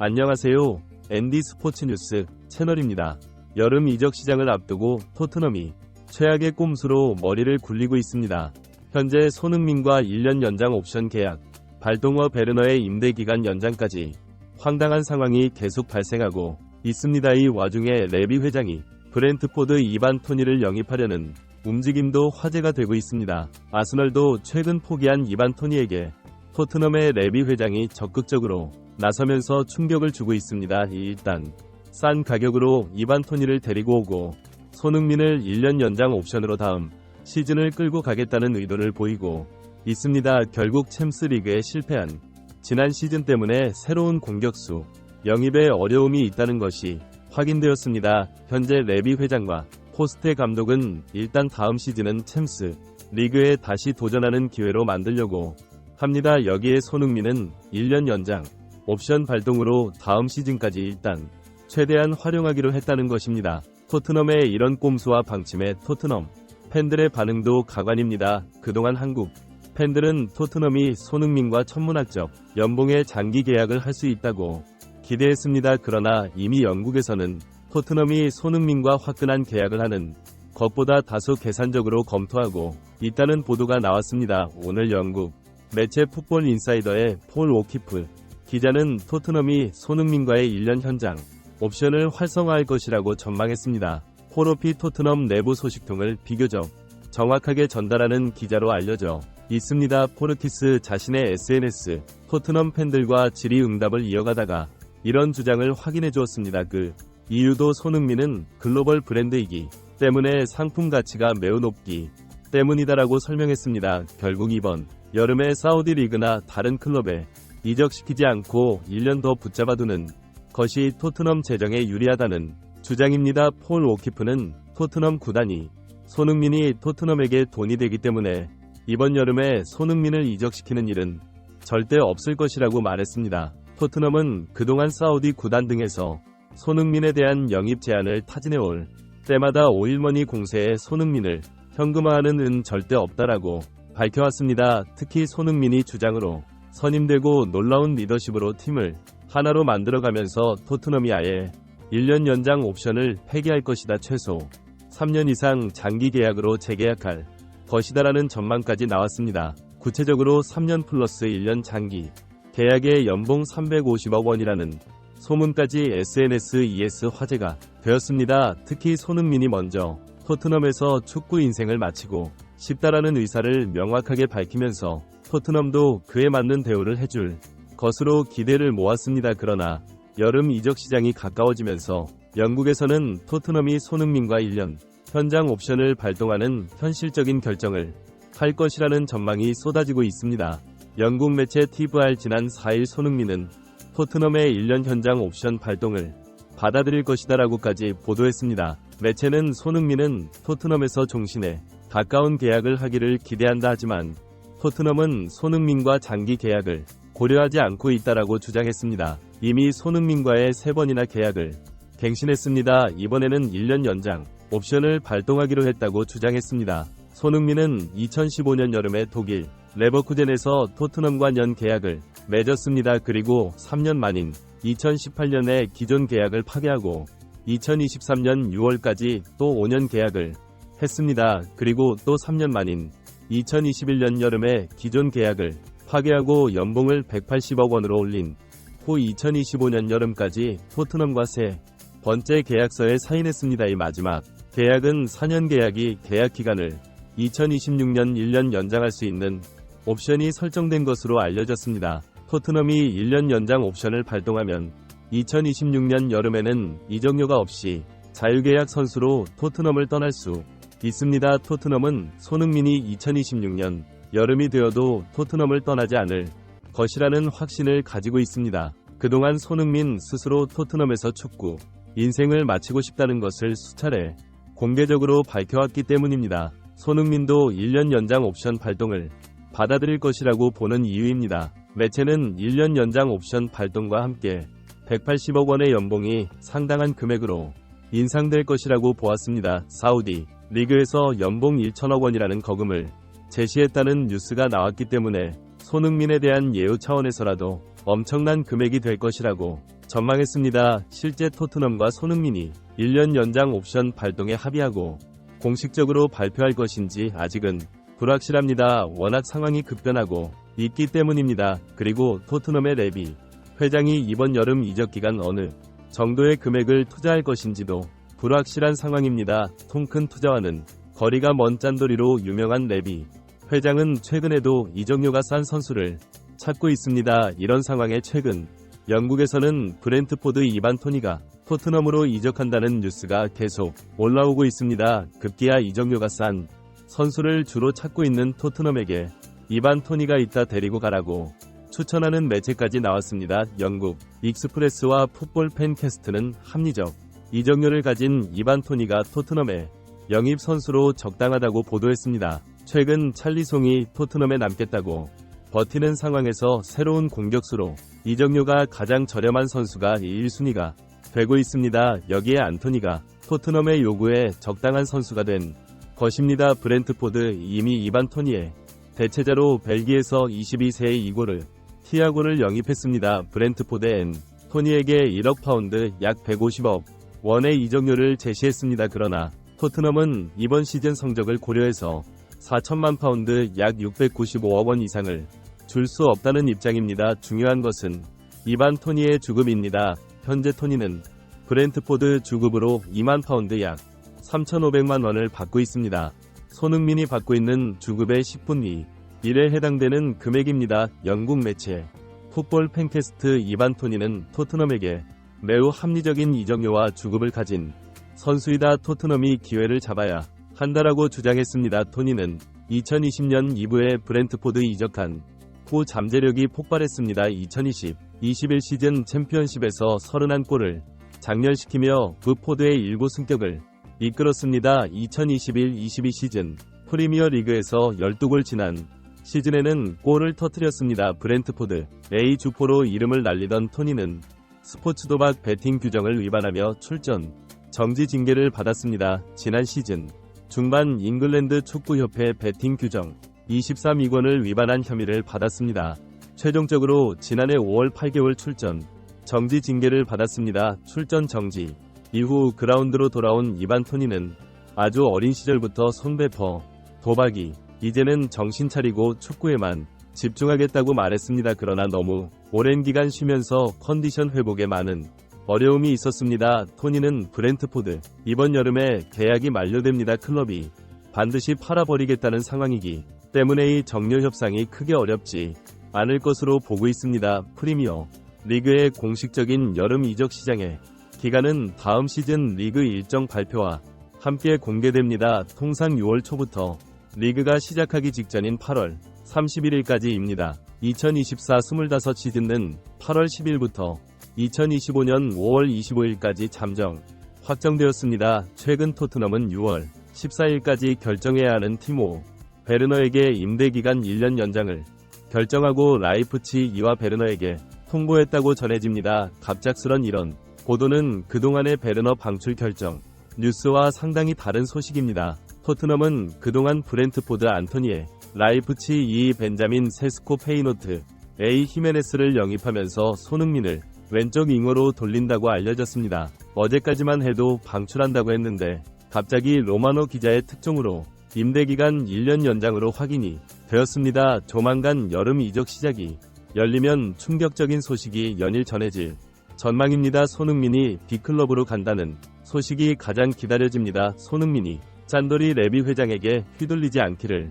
안녕하세요. 앤디 스포츠 뉴스 채널입니다. 여름 이적 시장을 앞두고 토트넘이 최악의 꼼수로 머리를 굴리고 있습니다. 현재 손흥민과 1년 연장 옵션 계약, 발동어 베르너의 임대 기간 연장까지 황당한 상황이 계속 발생하고 있습니다. 이 와중에 레비 회장이 브렌트포드 이반 토니를 영입하려는 움직임도 화제가 되고 있습니다. 아스널도 최근 포기한 이반 토니에게 토트넘의 레비 회장이 적극적으로 나서면서 충격을 주고 있습니다. 일단 싼 가격으로 이반 토니를 데리고 오고 손흥민을 1년 연장 옵션으로 다음 시즌을 끌고 가겠다는 의도를 보이고 있습니다. 결국 챔스 리그에 실패한 지난 시즌 때문에 새로운 공격수 영입에 어려움이 있다는 것이 확인되었습니다. 현재 레비 회장과 포스테 감독은 일단 다음 시즌은 챔스 리그에 다시 도전하는 기회로 만들려고 합니다. 여기에 손흥민은 1년 연장 옵션 발동으로 다음 시즌까지 일단 최대한 활용하기로 했다는 것입니다. 토트넘의 이런 꼼수와 방침에 토트넘 팬들의 반응도 가관입니다. 그동안 한국 팬들은 토트넘이 손흥민과 천문학적 연봉의 장기 계약을 할 수 있다고 기대했습니다. 그러나 이미 영국에서는 토트넘이 손흥민과 화끈한 계약을 하는 것보다 다소 계산적으로 검토하고 있다는 보도가 나왔습니다. 오늘 영국 매체 풋볼 인사이더의 폴 오키프 기자는 토트넘이 손흥민과의 1년 현장 옵션을 활성화할 것이라고 전망했습니다. 폴오피 토트넘 내부 소식통을 비교적 정확하게 전달하는 기자로 알려져 있습니다. 포르키스 자신의 SNS 토트넘 팬들과 질의응답을 이어가다가 이런 주장을 확인해 주었습니다. 그 이유도 손흥민은 글로벌 브랜드이기 때문에 상품 가치가 매우 높기 때문이다라고 설명했습니다. 결국 이번 여름에 사우디 리그나 다른 클럽에 이적시키지 않고 1년 더 붙잡아두는 것이 토트넘 재정에 유리하다는 주장입니다. 폴 오키프는 토트넘 구단이 손흥민이 토트넘에게 돈이 되기 때문에 이번 여름에 손흥민을 이적시키는 일은 절대 없을 것이라고 말했습니다. 토트넘은 그동안 사우디 구단 등에서 손흥민에 대한 영입 제안을 타진해올 때마다 오일머니 공세에 손흥민을 현금화하는 은 절대 없다라고 밝혀왔습니다. 특히 손흥민이 주장으로 선임되고 놀라운 리더십으로 팀을 하나로 만들어가면서 토트넘이 아예 1년 연장 옵션을 폐기할 것이다 최소 3년 이상 장기 계약으로 재계약할 것이다라는 전망까지 나왔습니다. 구체적으로 3년 플러스 1년 장기 계약의 연봉 350억 원이라는 소문까지 SNSES 화제가 되었습니다. 특히 손흥민이 먼저 토트넘에서 축구 인생을 마치고 싶다라는 의사를 명확하게 밝히면서 토트넘도 그에 맞는 대우를 해줄 것으로 기대를 모았습니다. 그러나 여름 이적 시장이 가까워지면서 영국에서는 토트넘이 손흥민과 1년 현장 옵션을 발동하는 현실적인 결정을 할 것이라는 전망이 쏟아지고 있습니다. 영국 매체 TVR 지난 4일 손흥민은 토트넘의 1년 현장 옵션 발동을 받아들일 것이다라고까지 보도했습니다. 매체는 손흥민은 토트넘에서 종신에 가까운 계약을 하기를 기대한다 하지만 토트넘은 손흥민과 장기 계약을 고려하지 않고 있다라고 주장했습니다. 이미 손흥민과의 세 번이나 계약을 갱신했습니다. 이번에는 1년 연장 옵션을 발동하기로 했다고 주장했습니다. 손흥민은 2015년 여름에 독일 레버쿠젠에서 토트넘과 연 계약을 맺었습니다. 그리고 3년 만인 2018년에 기존 계약을 파기하고 2023년 6월까지 또 5년 계약을 했습니다. 그리고 또 3년 만인 2021년 여름에 기존 계약을 파기하고 연봉을 180억 원으로 올린 후 2025년 여름까지 토트넘과 세 번째 계약서에 사인했습니다. 이 마지막 계약은 4년 계약이 계약 기간을 2026년 1년 연장할 수 있는 옵션이 설정된 것으로 알려졌습니다. 토트넘이 1년 연장 옵션을 발동하면 2026년 여름에는 이적료가 없이 자유계약 선수로 토트넘을 떠날 수 있습니다. 토트넘은 손흥민이 2026년 여름이 되어도 토트넘을 떠나지 않을 것이라는 확신을 가지고 있습니다. 그동안 손흥민 스스로 토트넘에서 축구 인생을 마치고 싶다는 것을 수차례 공개적으로 밝혀왔기 때문입니다. 손흥민도 1년 연장 옵션 발동을 받아들일 것이라고 보는 이유입니다. 매체는 1년 연장 옵션 발동과 함께 180억 원의 연봉이 상당한 금액으로 인상될 것이라고 보았습니다. 사우디 리그에서 연봉 1천억 원이라는 거금을 제시했다는 뉴스가 나왔기 때문에 손흥민에 대한 예우 차원에서라도 엄청난 금액이 될 것이라고 전망했습니다. 실제 토트넘과 손흥민이 1년 연장 옵션 발동에 합의하고 공식적으로 발표할 것인지 아직은 불확실합니다. 워낙 상황이 급변하고 있기 때문입니다. 그리고 토트넘의 레비 회장이 이번 여름 이적 기간 어느 정도의 금액을 투자할 것인지도 불확실한 상황입니다. 통큰 투자와는 거리가 먼 짠돌이로 유명한 레비 회장은 최근에도 이적료가 싼 선수를 찾고 있습니다. 이런 상황에 최근 영국에서는 브렌트포드 이반 토니가 토트넘으로 이적한다는 뉴스가 계속 올라오고 있습니다. 급기야 이적료가 싼 선수를 주로 찾고 있는 토트넘에게 이반 토니가 있다 데리고 가라고 추천하는 매체까지 나왔습니다. 영국 익스프레스와 풋볼 팬캐스트는 합리적 이적료를 가진 이반 토니가 토트넘의 영입 선수로 적당하다고 보도했습니다. 최근 찰리송이 토트넘에 남겠다고 버티는 상황에서 새로운 공격수로 이적료가 가장 저렴한 선수가 1순위가 되고 있습니다. 여기에 안토니가 토트넘의 요구에 적당한 선수가 된 것입니다. 브렌트포드 이미 이반 토니의 대체자로 벨기에서 22세의 이고를 티아고를 영입했습니다. 브렌트포드엔 토니에게 1억 파운드 약 150억 원의 이적료를 제시했습니다. 그러나 토트넘은 이번 시즌 성적을 고려해서 4천만 파운드 약 695억 원 이상을 줄 수 없다는 입장입니다. 중요한 것은 이반 토니의 주급입니다. 현재 토니는 브렌트포드 주급으로 2만 파운드 약 3,500만 원을 받고 있습니다. 손흥민이 받고 있는 주급의 10분위 1에 해당되는 금액입니다. 영국 매체 풋볼 팬캐스트 이반 토니는 토트넘에게 매우 합리적인 이적료와 주급을 가진 선수이다 토트넘이 기회를 잡아야 한다라고 주장했습니다. 토니는 2020년 2부에 브렌트포드 이적한 후 잠재력이 폭발했습니다. 2020, 21 시즌 챔피언십에서 31골을 장렬시키며 브포드의 1구 승격을 이끌었습니다. 2021-22 시즌 프리미어 리그에서 12골 지난 시즌에는 골을 터뜨렸습니다. 브렌트포드 A 주포로 이름을 날리던 토니는 스포츠 도박 베팅 규정을 위반하며 출전 정지 징계를 받았습니다. 지난 시즌 중반 잉글랜드 축구협회 베팅 규정 23위권을 위반한 혐의를 받았습니다. 최종적으로 지난해 5월 8개월 출전 정지 징계를 받았습니다. 출전 정지 이후 그라운드로 돌아온 이반 토니는 아주 어린 시절부터 손배퍼, 도박이, 이제는 정신 차리고 축구에만 집중하겠다고 말했습니다. 그러나 너무 오랜 기간 쉬면서 컨디션 회복에 많은 어려움이 있었습니다. 토니는 브렌트포드 이번 여름에 계약이 만료됩니다. 클럽이 반드시 팔아버리겠다는 상황이기 때문에 이 정렬 협상이 크게 어렵지 않을 것으로 보고 있습니다. 프리미어 리그의 공식적인 여름 이적 시장에 기간은 다음 시즌 리그 일정 발표와 함께 공개됩니다. 통상 6월 초부터 리그가 시작하기 직전인 8월 31일까지입니다. 2024-25 시즌은 8월 10일부터 2025년 5월 25일까지 잠정 확정되었습니다. 최근 토트넘은 6월 14일까지 결정해야 하는 티모 베르너에게 임대 기간 1년 연장을 결정하고 라이프치 이와 베르너에게 통보했다고 전해집니다. 갑작스런 이런 보도는 그동안의 베르너 방출 결정 뉴스와 상당히 다른 소식입니다. 토트넘은 그동안 브렌트포드 안토니에 라이프치 이 벤자민 세스코 페이노트 A 히메네스를 영입하면서 손흥민을 왼쪽 윙어로 돌린다고 알려졌습니다. 어제까지만 해도 방출한다고 했는데 갑자기 로마노 기자의 특종으로 임대 기간 1년 연장으로 확인이 되었습니다. 조만간 여름 이적 시작이 열리면 충격적인 소식이 연일 전해질 전망입니다. 손흥민이 B클럽으로 간다는 소식이 가장 기다려집니다. 손흥민이 짠돌이 레비 회장에게 휘둘리지 않기를